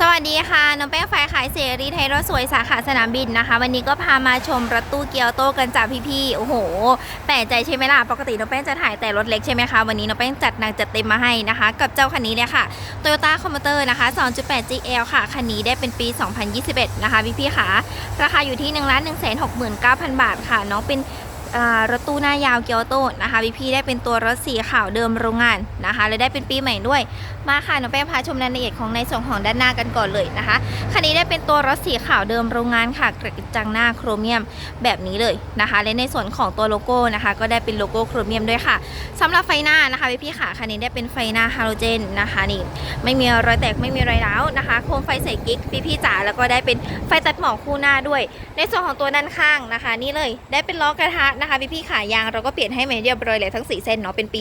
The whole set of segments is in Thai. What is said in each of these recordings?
สวัสดีค่ะ น้องแป้งฝ่ายขายเสรีไทยรถสวยสาขาสนามบินนะคะ วันนี้ก็พามาชมรถตู้เกียวโตกันจากพี่ๆโอ้โหแปลกใจใช่ไหมล่ะ ปกติน้องแป้งจะถ่ายแต่รถเล็กใช่ไหมคะวันนี้น้องแป้งจัดหนักจัดเต็มมาให้นะคะ กับเจ้าคันนี้เลยค่ะ Toyota c o m m u t e r นะคะ 2.8 GL ค่ะ คันนี้ได้เป็นปี 2021 นะคะพี่ๆค่ะ ราคาอยู่ที่ 1 1 6 9 0 0 0 บาทค่ะ น้องเป็น รถตู้หน้ายาวเกียวโตนะคะพี่ๆได้เป็นตัวรถสีขาวเดิมโรงงานนะคะและได้เป็นปีใหม่ด้วย มาค่ะน้องแป้งพาชมรายละเอียดของในส่วนของด้านหน้ากันก่อนเลยนะคะคันนี้ได้เป็นตัวรถสีขาวเดิมโรงงานค่ะกระจังหน้าโครเมียมแบบนี้เลยนะคะและในส่วนของตัวโลโก้นะคะ ก็ได้เป็นโลโก้โครเมียมด้วยค่ะสำหรับไฟหน้านะคะพี่ๆค่ะคันนี้ได้เป็นไฟหน้าฮาโลเจนนะคะนี่ไม่มีรอยแตกไม่มีรอยร้าวนะคะโคมไฟใส่กิ๊กพี่ๆจ๋าแล้วก็ได้เป็นไฟตัดหมอกคู่หน้าด้วย ในส่วนของตัวด้านข้างนะคะ นี่เลยได้เป็นล้อกระทะนะคะพี่ๆขายางเราก็เปลี่ยนให้ใหม่เรียบร้อยเลยทั้ง 4 เส้นเนาะเป็นปี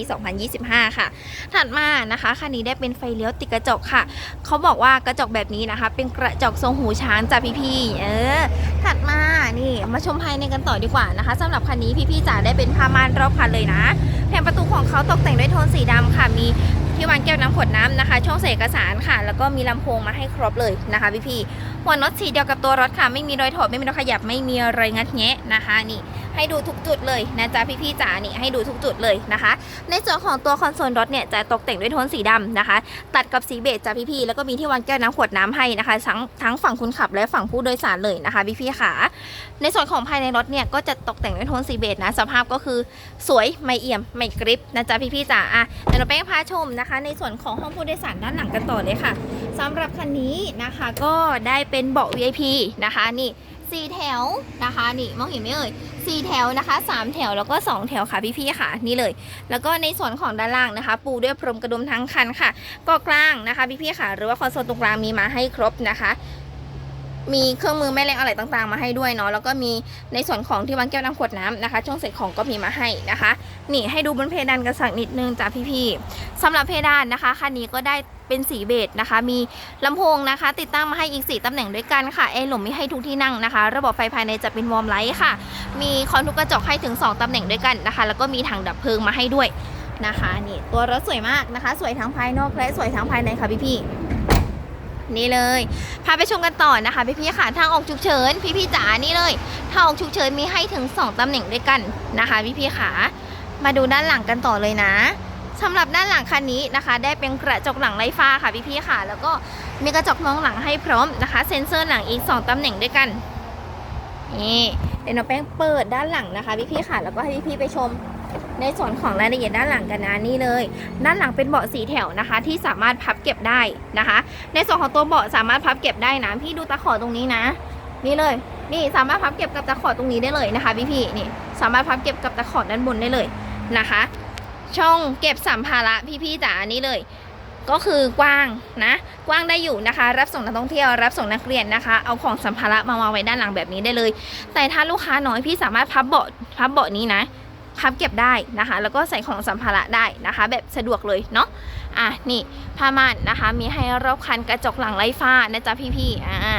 2025 ค่ะ ถัดมานะคะคันนี้ได้เป็นไฟเลี้ยวติดกระจกค่ะเขาบอกว่ากระจกแบบนี้นะคะ เป็นกระจกทรงหูช้างจ้ะพี่ๆเออ ถัดมานี่มาชมภายในกันต่อดีกว่านะคะสำหรับคันนี้พี่ๆจ๋าได้เป็นผ้าม่านรอบคันเลยนะแผงประตูของเขาตกแต่งด้วยโทนสีดำค่ะมีที่วางแก้วน้ำขวดน้ำนะคะ ช่องใส่เอกสารค่ะ แล้วก็มีลำโพงมาให้ครบเลยนะคะพี่ๆ หัวน็อตสีเดียวกับตัวรถค่ะ ไม่มีรอยถอดไม่มีรอยขยับไม่มีรอยงัดแงะนะคะนี่ให้ดูทุกจุดเลยนะจ๊ะพี่ๆจ๋านี่ให้ดูทุกจุดเลยนะคะ ในส่วนของตัวคอนโซลรถเนี่ยจะตกแต่งด้วยโทนสีดำนะคะ ตัดกับสีเบจจ้ะพี่ๆแล้วก็มีที่วางแก้วน้ำขวดน้ำให้นะคะทั้งทั้งฝั่งคนขับและฝั่งผู้โดยสารเลยนะคะพี่ๆค่ะ ในส่วนของภายในรถเนี่ยก็จะตกแต่งด้วยโทนสีเบจนะสภาพก็คือสวยไม่เอี่ยมไม่กริบนะจ๊ะพี่ๆจ๋าอะเดี๋ยวเราไปพาชมนะคะ ในส่วนของห้องผู้โดยสารด้านหลังกันต่อเลยค่ะ สำหรับคันนี้นะคะก็ได้เป็นเบาะ VIP นะคะนี่สี่แถวนะคะนี่มองเห็นไหมเอ่ยสี่แถวนะคะสามแถวแล้วก็สองแถวค่ะพี่ๆค่ะนี่เลย แล้วก็ในส่วนของด้านล่างนะคะ ปูด้วยพรมกระดุมทั้งคันค่ะก็กลางนะคะพี่ๆค่ะ หรือว่าคอนโซลตรงกลางมีมาให้ครบนะคะ มีเครื่องมือแม่แรงอะไรต่างๆ มาให้ด้วยเนาะแล้วก็มีในส่วนของที่วางแก้วน้ำขวดน้ำนะคะ ช่องใส่ของก็มีมาให้นะคะ นี่ให้ดูบนเพดานกันสักนิดนึงจ้ะพี่ๆสำหรับเพดานนะคะคันนี้ก็ได้เป็นสีเบจนะคะ มีลำโพงนะคะ ติดตั้งมาให้อีก 4ตำแหน่งด้วยกันค่ะแอร์หลมมีให้ทุกที่นั่งนะคะ ระบบไฟภายในจะเป็นวอร์มไลท์ค่ะ มีคอนทุกกระจกให้ถึง 2ตำแหน่งด้วยกันนะคะ แล้วก็มีถังดับเพลิงมาให้ด้วยนะคะนี่ตัวรถสวยมากนะคะ สวยทั้งภายนอกและสวยทั้งภายในค่ะพี่ๆ นี่เลย พาไปชมกันต่อนะคะพี่ๆค่ะทางออกฉุกเฉิน พี่ๆจ๋านี่เลยทางออกฉุกเฉินมีให้ถึง 2ตำแหน่งด้วยกันนะคะพี่ๆค่ะมาดูด้านหลังกันต่อเลยนะสำหรับด้านหลังคันนี้นะคะ ได้เป็นกระจกหลังไร้ฟ้าค่ะพี่ๆค่ะ แล้วก็มีกระจกมองหลังให้พร้อมนะคะ เซ็นเซอร์หลังอีก 2ตำแหน่งด้วยกันนี่เดี๋ยวน้องแป้งเปิดด้านหลังนะคะพี่ๆค่ะ แล้วก็ให้พี่ๆไปชม ในส่วนของรายละเอียดด้านหลังกันนะนี่เลย ด้านหลังเป็นเบาะสีแถวนะคะ ที่สามารถพับเก็บได้นะคะ ในส่วนของตัวเบาะสามารถพับเก็บได้นะพี่ดูตะขอตรงนี้นะ นี่เลย นี่สามารถพับเก็บกับตะขอตรงนี้ได้เลยนะคะพี่พี่ๆนี่สามารถพับเก็บกับตะขอด้านบนได้เลยนะคะ ช่องเก็บสัมภาระพี่พี่ๆจ๋านี่เลย ก็คือกว้างนะ กว้างได้อยู่นะคะ รับส่งนักท่องเที่ยวรับส่งนักเรียนนะคะ เอาของสัมภาระมาวางไว้ด้านหลังแบบนี้ได้เลย แต่ถ้าลูกค้าน้อยพี่สามารถพับเบาะพับเบาะนี้นะ พับเก็บได้นะคะ แล้วก็ใส่ของสัมภาระได้นะคะ แบบสะดวกเลยเนาะอะนี่ผ้าม่านนะคะ มีให้รอบคันกระจกหลังไร้ฝ้านะจ๊ะพี่ๆอ่า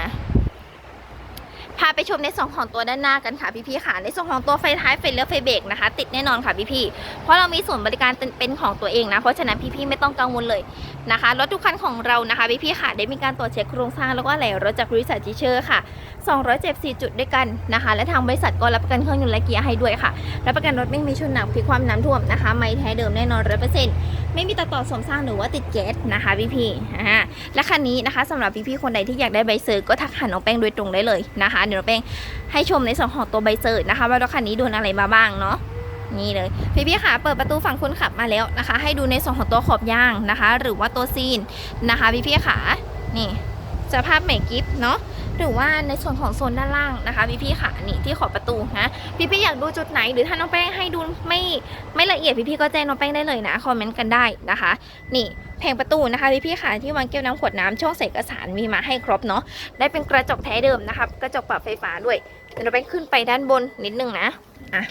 พาไปชมในส่วนของตัวด้านหน้ากันค่ะพี่ๆค่ะ ในส่วนของตัวไฟท้ายไฟเลี้ยวไฟเบรกนะคะ ติดแน่นอนค่ะพี่ๆเพราะเรามีส่วนบริการเป็นของตัวเองนะเพราะฉะนั้นพี่ๆไม่ต้องกังวลเลยนะคะรถทุกคันของเรานะคะพี่ๆค่ะได้มีการตรวจเช็คโครงสร้างแล้วก็อะไหล่รถจากบริษัทจิเชอร์ค่ะ274จุดด้วยกันนะคะ และทางบริษัทก็รับประกันเครื่องยนต์และเกียร์ให้ด้วยค่ะรับประกันรถไม่มีชนหนักพลิกความน้ำท่วมนะคะ ไม่แท้เดิมแน่นอนร้อยเปอร์เซ็นต์ไม่มีตัดต่อสมสร้างหรือว่าติดแก๊สนะคะพี่พี่ๆและคันนี้นะคะสำหรับพี่พี่ๆคนใดที่อยากได้ใบเซอร์ก็ทักหาน้องแป้งโดยตรงได้เลยนะคะเดี๋ยวเป้งให้ชมในส่วนของตัวใบเซอร์นะคะ ว่ารถคันนี้โดนอะไรมาบ้างเนาะนี่เลยพี่พี่ค่ะเปิดประตูฝั่งคนขับมาแล้วนะคะ ให้ดูในส่วนของตัวขอบยางนะคะ หรือว่าตัวซีนนะคะพี่พี่ค่ะนี่สภาพใหม่กิฟเนาะ หรือว่าในส่วนของโซนด้านล่างนะคะพี่พี่ๆค่ะนี่ที่ขอบประตูนะพี่พี่อยากดูจุดไหน หรือถ้าน้องแป้งให้ดูไม่ไม่ละเอียดพี่พี่ก็แจ้งน้องแป้งได้เลยนะคอมเมนต์กันได้นะคะ นี่แผงประตูนะคะพี่พี่ๆค่ะที่วางแก้วน้ำขวดน้ำช่องใส่เอกสารมีมาให้ครบเนาะได้เป็นกระจกแท้เดิมนะคะกระจกปรับไฟฟ้าด้วยเดี๋ยวเราไปขึ้นไปด้านบนนิดนึงนะอะ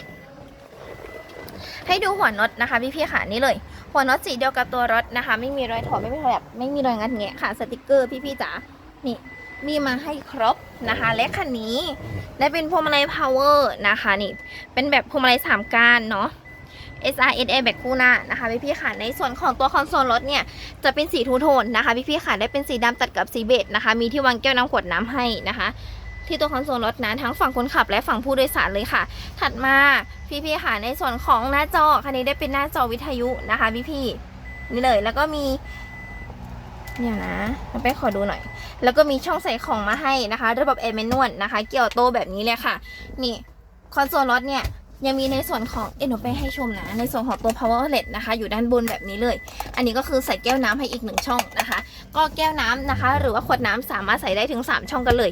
ให้ดูหัวน็อตนะคะพี่พี่ๆค่ะนี่เลย หัวน็อตสีเดียวกับตัวรถนะคะ ไม่มีรอยถอดไม่มีรอยแบบไม่มีรอยงัดแงะค่ะสติกเกอร์พี่พี่จ๋านี่ มีมาให้ครบนะคะ และคันนี้ได้เป็นพวงมาลัยพาวเวอร์นะคะนี่เป็นแบบพวงมาลัยสามก้านเนาะ S R S A แบกคู่หน้านะคะพี่พี่ค่ะในส่วนของตัวคอนโซลรถเนี่ยจะเป็นสีทูโทนนะคะพี่พี่ค่ะได้เป็นสีดำตัดกับสีเบจนะคะ มีที่วางแก้วน้ำขวดน้ำให้นะคะ ที่ตัวคอนโซลรถนะทั้งฝั่งคนขับและฝั่งผู้โดยสารเลยค่ะ ถัดมาพี่พี่ค่ะในส่วนของหน้าจอคันนี้ได้เป็นหน้าจอวิทยุนะคะพี่พี่นี่เลยแล้วก็มี เนี่ยนะเราไปขอดูหน่อย แล้วก็มีช่องใส่ของมาให้นะคะ ระบบแอร์แมนนวลนะคะ เกี่ยวโตแบบนี้เลยค่ะ นี่คอนโซลรถเนี่ยยังมีในส่วนของเอ็นโนไปให้ชมนะ ในส่วนของตัว power outlet นะคะ อยู่ด้านบนแบบนี้เลย อันนี้ก็คือใส่แก้วน้ำให้อีกหนึ่งช่องนะคะ ก็แก้วน้ำนะคะ หรือว่าขวดน้ำสามารถใส่ได้ถึง 3 ช่องกันเลย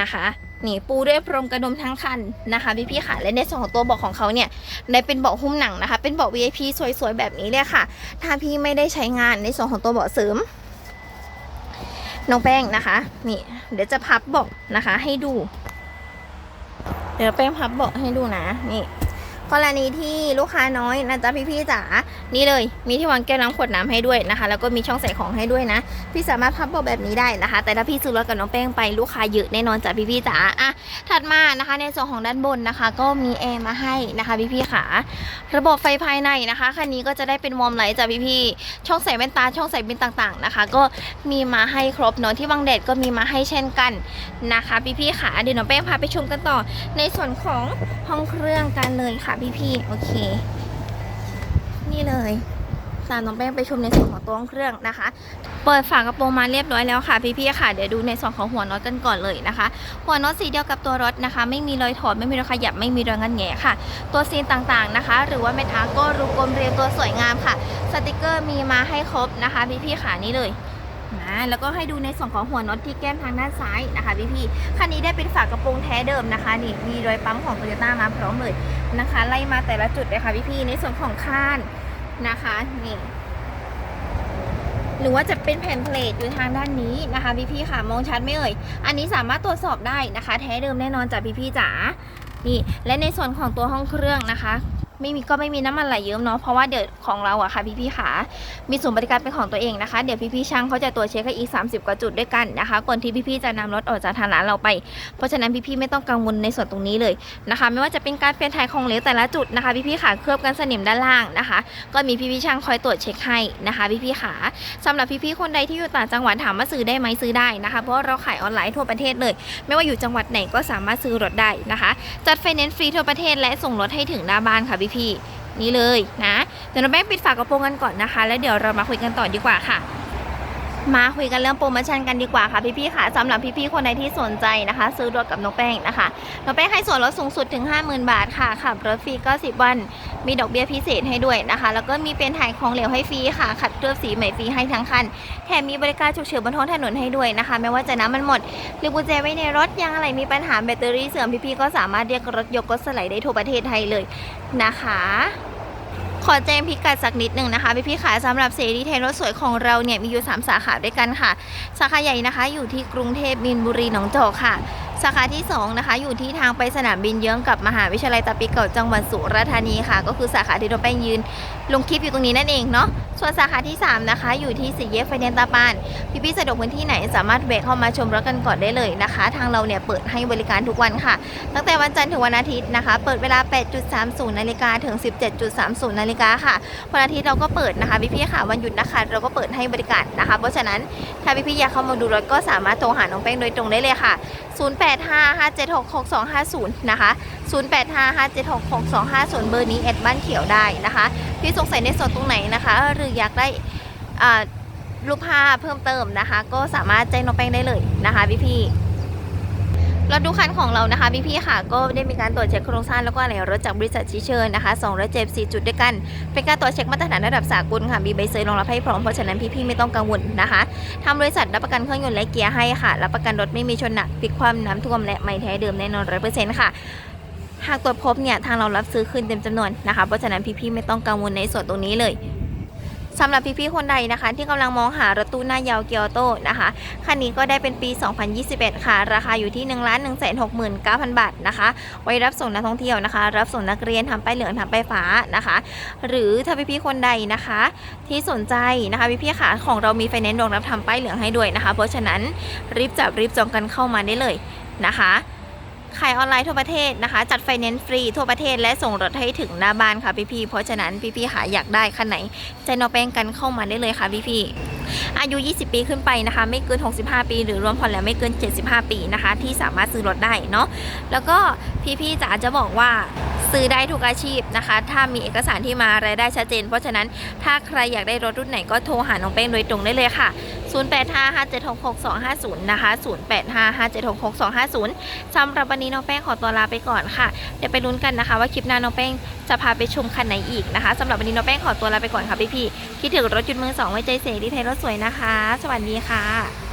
นะคะนี่ปูด้วยพรมกระดุมทั้งคันนะคะพี่พี่ๆค่ะและในส่วนของตัวเบาะของเขาเนี่ยได้เป็นเบาะหุ้มหนังนะคะ เป็นเบาะ VIP สวยๆแบบนี้เลยค่ะ ถ้าพี่ไม่ได้ใช้งานในส่วนของตัวเบาะเสริม น้องแป้งนะคะ นี่ เดี๋ยวจะพับเบาะนะคะ ให้ดู เดี๋ยวแป้งพับเบาะให้ดูนะ นี่ กรณีที่ลูกค้าน้อยนะจ๊ะพี่ๆจ๋านี่เลย มีที่วางแก้วน้ำขวดน้ำให้ด้วยนะคะ แล้วก็มีช่องใส่ของให้ด้วยนะ พี่สามารถพับเบาแบบนี้ได้นะคะ แต่ถ้าพี่ซื้อรถกับน้องแป้งไปลูกค้าเยอะแน่นอนจ้ะพี่ๆจ๋าอะถัดมานะคะในส่วนของด้านบนนะคะ ก็มีแอร์มาให้นะคะพี่ๆค่ะระบบไฟภายในนะคะคันนี้ก็จะได้เป็นวอร์มไลท์จ้ะพี่ๆช่องใส่แว่นตาช่องใส่บินต่างๆนะคะ ก็มีมาให้ครบเนาะที่บังแดดก็มีมาให้เช่นกันนะคะ พี่ๆค่ะเดี๋ยวน้องแป้งพาไปชมกันต่อ ในส่วนของห้องเครื่องกันเลยค่ะพี่ๆ โอเค นี่เลยตามน้องแป้งไปชมในส่วนของตัวเครื่องนะคะ เปิดฝากระโปรงมาเรียบร้อยแล้วค่ะพี่ๆค่ะ เดี๋ยวดูในส่วนของหัวน็อตกันก่อนเลยนะคะ หัวน็อตสีเดียวกับตัวรถนะคะ ไม่มีรอยถอดไม่มีรอยขยับไม่มีรอยงันแงะค่ะ ตัวซีนต่างๆนะคะ หรือว่าเมทาก็รูกลมเรียงตัวสวยงามค่ะ สติกเกอร์มีมาให้ครบนะคะพี่ๆค่ะนี่เลยนะแล้วก็ให้ดูในส่วนของหัวน็อตที่แก้มทางด้านซ้ายนะคะพี่ๆคันนี้ได้เป็นฝากระโปรงแท้เดิมนะคะนี่มีรอยปั๊มของโตโยต้ามาพร้อมเลย นะคะ ไล่มาแต่ละจุดเลยค่ะพี่ๆในส่วนของข้านนะคะนี่หรือว่าจะเป็นแผ่นเพลทอยู่ทางด้านนี้นะคะพี่พีค่ะมองชัดไม่เอ่ย อันนี้สามารถตรวจสอบได้นะคะ แท้เดิมแน่นอนจากพี่พี่จ๋านี่และในส่วนของตัวห้องเครื่องนะคะ ไม่มีก็ไม่มีน้ำมันไหลเยิ้มเนาะเพราะว่าเดี๋ยวของเราอะค่ะพี่พี่ขามีศูนย์บริการเป็นของตัวเองนะคะ เดี๋ยวพี่พี่ๆช่างเขาจะตรวจเช็คให้อีก 30 กว่าจุดด้วยกันนะคะก่อนที่พี่พี่ๆจะนำรถออกจากทางร้านเราไป เพราะฉะนั้นพี่พี่ๆไม่ต้องกังวลในส่วนตรงนี้เลยนะคะ ไม่ว่าจะเป็นการเปลี่ยนถ่ายของเหลวแต่ละจุดนะคะ พี่พี่ขาเคลือบกันสนิมด้านล่างนะคะ ก็มีพี่พี่ๆช่างคอยตรวจเช็คให้นะคะ พี่พี่ขาสำหรับพี่พี่ๆคนใดที่อยู่ต่างจังหวัดถามว่าซื้อได้ไหมซื้อได้นะคะ เพราะเราขายออนไลน์ทั่วประเทศเลย ไม่ว่าอยู่จังหวัดไหนก็สามารถซื้อรถได้นะคะ จัดไฟแนนซ์ฟรีทั่วประเทศและส่งรถให้ถึงหน้าบ้านค่ะพี่ๆนี่เลยนะเดี๋ยวเราแป้งปิดฝากระโปรงกันก่อนนะคะ แล้วเดี๋ยวเรามาคุยกันต่อดีกว่าค่ะ มาคุยกันเรื่องโปรโมชั่นกันดีกว่าค่ะพี่ๆค่ะสำหรับพี่ๆคนใดที่สนใจนะคะ ซื้อรถกับน้องแป้งนะคะน้องแป้งให้ส่วนลดสูงสุดถึง 50,000 บาทค่ะขับรถฟรีก็ 10 วัน มีดอกเบี้ยพิเศษให้ด้วยนะคะ แล้วก็มีเป็นถ่ายของเหลวให้ฟรีค่ะ ขัดเคลือบสีใหม่ฟรีให้ทั้งคันแถมมีบริการฉุกเฉินบนท้องถนนให้ด้วยนะคะ ไม่ว่าจะน้ำมันหมด หรือกุญแจไว้ในรถยางอะไรมีปัญหาแบตเตอรี่เสื่อมพี่ๆก็สามารถเรียกรถยกรถสไลด์ได้ทั่วประเทศไทยเลยนะคะ ขอแจ้งพิกัดสักนิดหนึ่งนะคะพี่พี่ๆค่ะสำหรับเสรีเทนรถสวยของเราเนี่ยมีอยู่ 3 สาขาด้วยกันค่ะ สาขาใหญ่นะคะ อยู่ที่กรุงเทพมินบุรีหนองจอกค่ะ สาขาที่ 2 นะคะ อยู่ที่ทางไปสนามบินเยื้องกับมหาวิทยาลัยตาปิเก่าจังหวัดสุราษฎร์ธานีค่ะ ก็คือสาขาที่เราไปยืนลงคลิปอยู่ตรงนี้นั่นเองเนาะ ส่วนสาขาที่ 3 นะคะ อยู่ที่สี่แยกไฟแนนตาปานพี่พี่ๆสะดวกพื้นที่ไหนสามารถแวะเข้ามาชมรถกันก่อนได้เลยนะคะ ทางเราเนี่ยเปิดให้บริการทุกวันค่ะ ตั้งแต่วันจันทร์ถึงวันอาทิตย์นะคะ เปิดเวลา 8.30 นาฬิกาถึง 17.30 นาฬิกาค่ะ วันอาทิตย์เราก็เปิดนะคะพี่พี่ๆค่ะ วันหยุดนะคะ เราก็เปิดให้บริการนะคะ เพราะฉะนั้นถ้าพี่พี่ๆอยากเข้ามาดูรถก็สามารถโทรหาน้องแป้งโดยตรงได้เลยค่ะ 0855766250 นะคะ 0855766250 เบอร์นี้แอดบ้านเขียวได้นะคะ พี่สงสัยในส่วนตรงไหนนะคะ หรืออยากได้รูปภาพเพิ่มเติมนะคะ ก็สามารถแจ้งน้องแป้งได้เลยนะคะพี่พี่ รถทุกคันของเรานะคะพี่ๆค่ะก็ได้มีการตรวจเช็คโครงสร้างแล้วก็อะไรรถจากบริษัทชิเชอร์นะคะ274จุดด้วยกัน เป็นการตรวจเช็คมาตรฐานระดับสากลค่ะมีใบเซอร์รองรับให้พร้อมเพราะฉะนั้นพี่ๆไม่ต้องกังวลนะคะทางบริษัทรับประกันเครื่องยนต์และเกียร์ให้ค่ะรับประกันรถไม่มีชนหนักพลิกคว่ำน้ำท่วมและไม่แท้เดิมแน่นอนร้อยเปอร์เซ็นต์ค่ะหากตรวจพบเนี่ยทางเรารับซื้อคืนเต็มจำนวนนะคะเพราะฉะนั้นพี่ๆไม่ต้องกังวลในส่วนตรงนี้เลย สำหรับพี่ๆคนใดนะคะ ที่กำลังมองหารถตู้หน้ายาวเกียวโตนะคะคันนี้ก็ได้เป็นปี 2021 ค่ะ ราคาอยู่ที่ 1 1 6 9 0 0 0 บาทนะคะ ไว้รับส่งนักท่องเที่ยวนะคะ รับส่งนักเรียนทำป้ายเหลืองทำป้ายฟ้านะคะ หรือถ้าพี่ๆคนใดนะคะ ที่สนใจนะคะพี่ๆค่ะของเรามีไฟแนนซ์รองรับทำป้ายเหลืองให้ด้วยนะคะ เพราะฉะนั้นรีบจับรีบจองกันเข้ามาได้เลยนะคะ ขายออนไลน์ทั่วประเทศนะคะ จัดไฟแนนซ์ฟรีทั่วประเทศและส่งรถให้ถึงหน้าบ้านค่ะพี่ๆเพราะฉะนั้นพี่ๆหาอยากได้คันไหนใจน้องแป้งกันเข้ามาได้เลยค่ะพี่ๆอายุ 20 ปีขึ้นไปนะคะ ไม่เกิน 65 ปี หรือรวมผ่อนแล้วไม่เกิน 75 ปีนะคะ ที่สามารถซื้อรถได้เนาะแล้วก็พี่ๆจ๋าจะบอกว่าซื้อได้ทุกอาชีพนะคะ ถ้ามีเอกสารที่มารายได้ชัดเจน เพราะฉะนั้นถ้าใครอยากได้รถรุ่นไหนก็โทรหาน้องแป้งโดยตรงได้เลยค่ะ 0855766250 นะคะ 0855766250 สำหรับวันนี้น้องแป้งขอตัวลาไปก่อนค่ะ เดี๋ยวไปลุ้นกันนะคะ ว่าคลิปหน้าน้องแป้งจะพาไปชมคันไหนอีกนะคะสำหรับวันนี้น้องแป้งขอตัวลาไปก่อนค่ะพี่ๆคิดถึงรถจุดมือสองไว้ใจเสรีไทยรถสวยนะคะ สวัสดีค่ะ